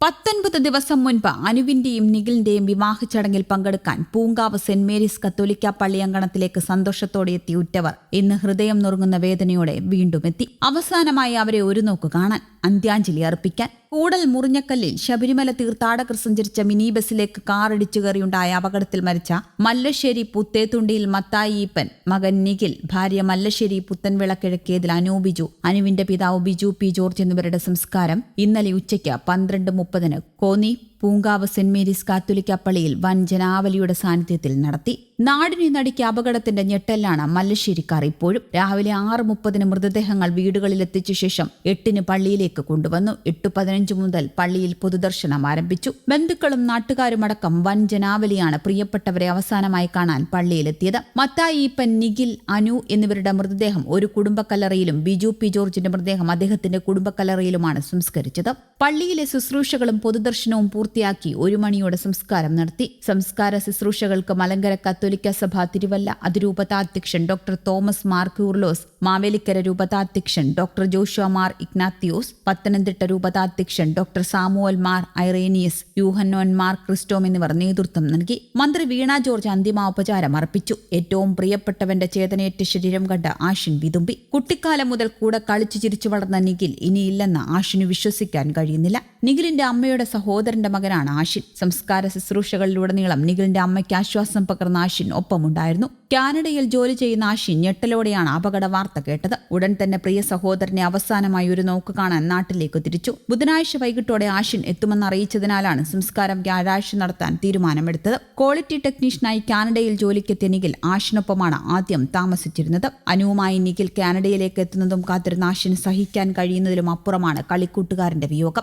പത്തൊൻപത് ദിവസം മുൻപ് അനുവിന്റെയും നിഖിലിന്റെയും വിവാഹ ചടങ്ങിൽ പങ്കെടുക്കാൻ പൂങ്കാവ് സെന്റ് മേരീസ് കത്തോലിക്ക പള്ളിയങ്കണത്തിലേക്ക് സന്തോഷത്തോടെ എത്തി ഉറ്റവർ. ഇന്ന് ഹൃദയം നുറുങ്ങുന്ന വേദനയോടെ വീണ്ടും എത്തി. അവസാനമായി അവരെ ഒരു നോക്ക് കാണാൻ അന്ത്യാഞ്ജലി അർപ്പിക്കാൻ കൂടൽ മുറിഞ്ഞക്കല്ലിൽ ശബരിമല തീർത്ഥാടകർ സഞ്ചരിച്ച മിനി ബസ്സിലേക്ക് കാറിടിച്ചു കയറിയുണ്ടായ അപകടത്തിൽ മരിച്ച മല്ലശ്ശേരി പുത്തേത്തുണ്ടിയിൽ മത്തായി ഈപ്പൻ മകൻ നിഖിൽ ഭാര്യ മല്ലശ്ശേരി പുത്തൻവിളക്കിഴക്കിയതിൽ അനു ബിജു അനുവിന്റെ പിതാവ് ബിജു പി ജോർജ് എന്നിവരുടെ സംസ്കാരം ഇന്നലെ ഉച്ചയ്ക്ക് പന്ത്രണ്ട് മുപ്പതിന് കോന്നി പൂങ്കാവ് സെന്റ് മേരീസ് കാത്തോലിക്ക പള്ളിയിൽ വൻ ജനാവലിയുടെ സാന്നിധ്യത്തിൽ നടത്തി. നാടിനെ നടുക്കിയ അപകടത്തിന്റെ ഞെട്ടലാണ് മല്ലശ്ശേരിക്കാർ ഇപ്പോഴും. രാവിലെ ആറ് മുപ്പതിന് മൃതദേഹങ്ങൾ വീടുകളിൽ എത്തിച്ച ശേഷം എട്ടിന് പള്ളിയിലേക്ക് കൊണ്ടുവന്നു. എട്ട് പതിനഞ്ച് മുതൽ പള്ളിയിൽ പൊതുദർശനം ആരംഭിച്ചു. ബന്ധുക്കളും നാട്ടുകാരുമടക്കം വൻ ജനാവലിയാണ് പ്രിയപ്പെട്ടവരെ അവസാനമായി കാണാൻ പള്ളിയിലെത്തിയത്. മത്തായി ഈപ്പൻ നിഖിൽ അനു എന്നിവരുടെ മൃതദേഹം ഒരു കുടുംബക്കല്ലറയിലും ബിജു പി ജോർജിന്റെ മൃതദേഹം അദ്ദേഹത്തിന്റെ കുടുംബക്കല്ലറയിലുമാണ് സംസ്കരിച്ചത്. പള്ളിയിലെ ശുശ്രൂഷകളും പൊതുദർശനവും പൂർത്തിയാക്കി ഒരു മണിയോടെ സംസ്കാരം നടത്തി. സംസ്കാര ശുശ്രൂഷകൾക്ക് മലങ്കര കത്തോലിക്ക സഭ തിരുവല്ല. അതിരൂപതാധ്യക്ഷൻ ഡോക്ടർ തോമസ് മാർ ക്യൂർലോസ് മാവേലിക്കര രൂപതാധ്യക്ഷൻ doctor Joshua Mar Ignatius Pathanamthitta രൂപതാധ്യക്ഷൻ doctor Samuel Mar Irenaeus Yuhanon Mar ക്രിസ്റ്റോം എന്നിവർ നേതൃത്വം നൽകി. മന്ത്രി വീണ ജോർജ് അന്തിമോപചാരം അർപ്പിച്ചു. ഏറ്റവും പ്രിയപ്പെട്ടവന്റെ ചേതനയേറ്റ ശരീരം കണ്ട ആഷിൻ വിതുമ്പി. കുട്ടിക്കാലം മുതൽ കൂടെ കളിച്ചു ചിരിച്ചു വളർന്ന നിഖിൽ ഇനിയില്ലെന്ന് ആഷിന് വിശ്വസിക്കാൻ കഴിയുന്നില്ല. നിഖിലിന്റെ അമ്മയുടെ സഹോദരന്റെ മകനാണ് ആഷിൻ. സംസ്കാര ശുശ്രൂഷകളിലുടനീളം നിഖിലിന്റെ അമ്മയ്ക്ക് ആശ്വാസം പകർന്ന ആഷിൻ ഒപ്പമുണ്ടായിരുന്നു. കാനഡയിൽ ജോലി ചെയ്യുന്ന ആഷിൻ ഞെട്ടലോടെയാണ് അപകട വാർത്ത കേട്ടത്. ഉടൻ തന്നെ പ്രിയ സഹോദരനെ അവസാനമായി ഒരു നോക്ക് കാണാൻ നാട്ടിലേക്ക് തിരിച്ചു. ബുധനാഴ്ച വൈകിട്ടോടെ ആഷിൻ എത്തുമെന്ന് അറിയിച്ചതിനാലാണ് സംസ്കാരം വ്യാഴാഴ്ച നടത്താൻ തീരുമാനമെടുത്തത്. ക്വാളിറ്റി ടെക്നീഷ്യനായി കാനഡയിൽ ജോലിക്കെത്തിയ നിഖിൽ ആഷിനൊപ്പമാണ് ആദ്യം താമസിച്ചിരുന്നത്. അനുവുമായി നിഖിൽ കാനഡയിലേക്ക് എത്തുന്നതും കാത്തിരുന്ന ആഷിന് സഹിക്കാൻ കഴിയുന്നതിലും അപ്പുറമാണ് കളിക്കൂട്ടുകാരന്റെ വിയോഗം.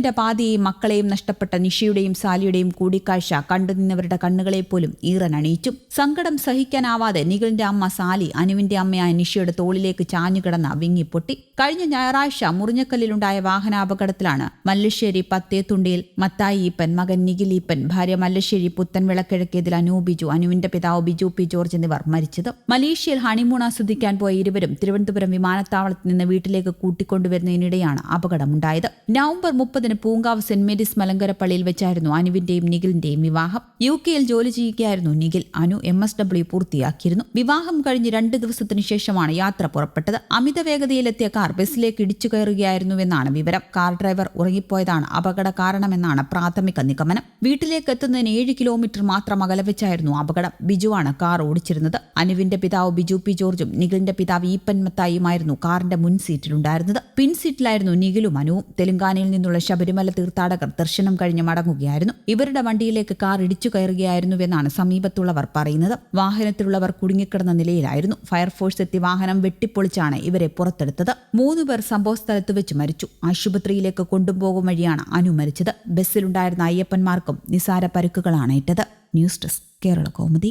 ജീവന്റെ പാതിയെയും മക്കളെയും നഷ്ടപ്പെട്ട നിഷയുടെയും സാലിയുടെയും കൂടിക്കാഴ്ച കണ്ടുനിന്നവരുടെ കണ്ണുകളെ പോലും ഈറനണിയിച്ചു സങ്കടം സഹിക്കാനാവാതെ നിഖിലിന്റെ അമ്മ സാലി അനുവിന്റെ അമ്മയായ നിഷയുടെ തോളിലേക്ക് ചാഞ്ഞുകിടന്ന വിങ്ങിപ്പൊട്ടി കഴിഞ്ഞ ഞായറാഴ്ച മുറിഞ്ഞക്കല്ലിലുണ്ടായ വാഹനാപകടത്തിലാണ് മല്ലശ്ശേരി പത്തേത്തുണ്ടിയിൽ മത്തായി ഈപ്പൻ മകൻ നിഖിൽ ഭാര്യ മല്ലശ്ശേരി പുത്തൻ വിളക്കിഴക്കിയതിൽ അനു ബിജു അനുവിന്റെ പിതാവ് ബിജു പി ജോർജ് എന്നിവർ മരിച്ചത്. മലേഷ്യയിൽ ഹണിമൂൺ ആസ്വദിക്കാൻ പോയ ഇരുവരും തിരുവനന്തപുരം വിമാനത്താവളത്തിൽ നിന്ന് വീട്ടിലേക്ക് കൂട്ടിക്കൊണ്ടുവരുന്നതിനിടെയാണ് അപകടമുണ്ടായത്. നവംബർ മുപ്പതിന് പൂങ്കാവ് സെന്റ് മേരീസ് മലങ്കര പള്ളിയിൽ വെച്ചായിരുന്നു അനുവിന്റെയും നിഖിലിന്റെയും വിവാഹം. യു കെയിൽ ജോലി ചെയ്യുകയായിരുന്നു Nikhil. Anu M S W പൂർത്തിയാക്കിയിരുന്നു. വിവാഹം കഴിഞ്ഞ് രണ്ട് ദിവസത്തിനു ശേഷമാണ് യാത്ര പുറപ്പെട്ടത്. അമിത വേഗതയിലെത്തിയ കാർ ബസ്സിലേക്ക് ഇടിച്ചു കയറുകയായിരുന്നുവെന്നാണ് വിവരം. കാർ ഡ്രൈവർ ഉറങ്ങിപ്പോയതാണ് അപകട കാരണമെന്നാണ് പ്രാഥമിക നിഗമനം. വീട്ടിലേക്ക് എത്തുന്നതിന് ഏഴ് കിലോമീറ്റർ മാത്രം അകലെ വെച്ചായിരുന്നു അപകടം. ബിജുവാണ് കാർ ഓടിച്ചിരുന്നത്. അനുവിന്റെ പിതാവ് ബിജു പി ജോർജും നിഖിലിന്റെ പിതാവ് ഈപ്പൻ മത്തായിയുമായിരുന്നു കാറിന്റെ മുൻ സീറ്റിലുണ്ടായിരുന്നത് പിൻ സീറ്റിലായിരുന്നു നിഖിലും അനുവും. തെലങ്കാനയിൽ നിന്നുള്ള ശബരിമല തീർത്ഥാടകർ ദർശനം കഴിഞ്ഞ് മടങ്ങുകയായിരുന്നു. ഇവരുടെ വണ്ടിയിലേക്ക് കാർ ഇടിച്ചു കയറുകയായിരുന്നുവെന്നാണ് സമീപത്തുള്ളവർ പറയുന്നത്. വാഹനത്തിലുള്ളവർ കുടുങ്ങിക്കിടന്ന നിലയിലായിരുന്നു. ഫയർഫോഴ്സ് എത്തി വാഹനം വെട്ടിപ്പൊളിച്ചാണ് ഇവരെ പുറത്തെടുത്തത്. മൂന്നുപേർ സംഭവസ്ഥലത്ത് വെച്ച് മരിച്ചു. ആശുപത്രിയിലേക്ക് കൊണ്ടുപോകും വഴിയാണ് അനു മരിച്ചത്. ബസ്സിലുണ്ടായിരുന്ന അയ്യപ്പന്മാർക്കും നിസാര പരുക്കുകളാണ് ഏറ്റത് ന്യൂസ് ഡെസ്ക് കേരള കൗമുദി.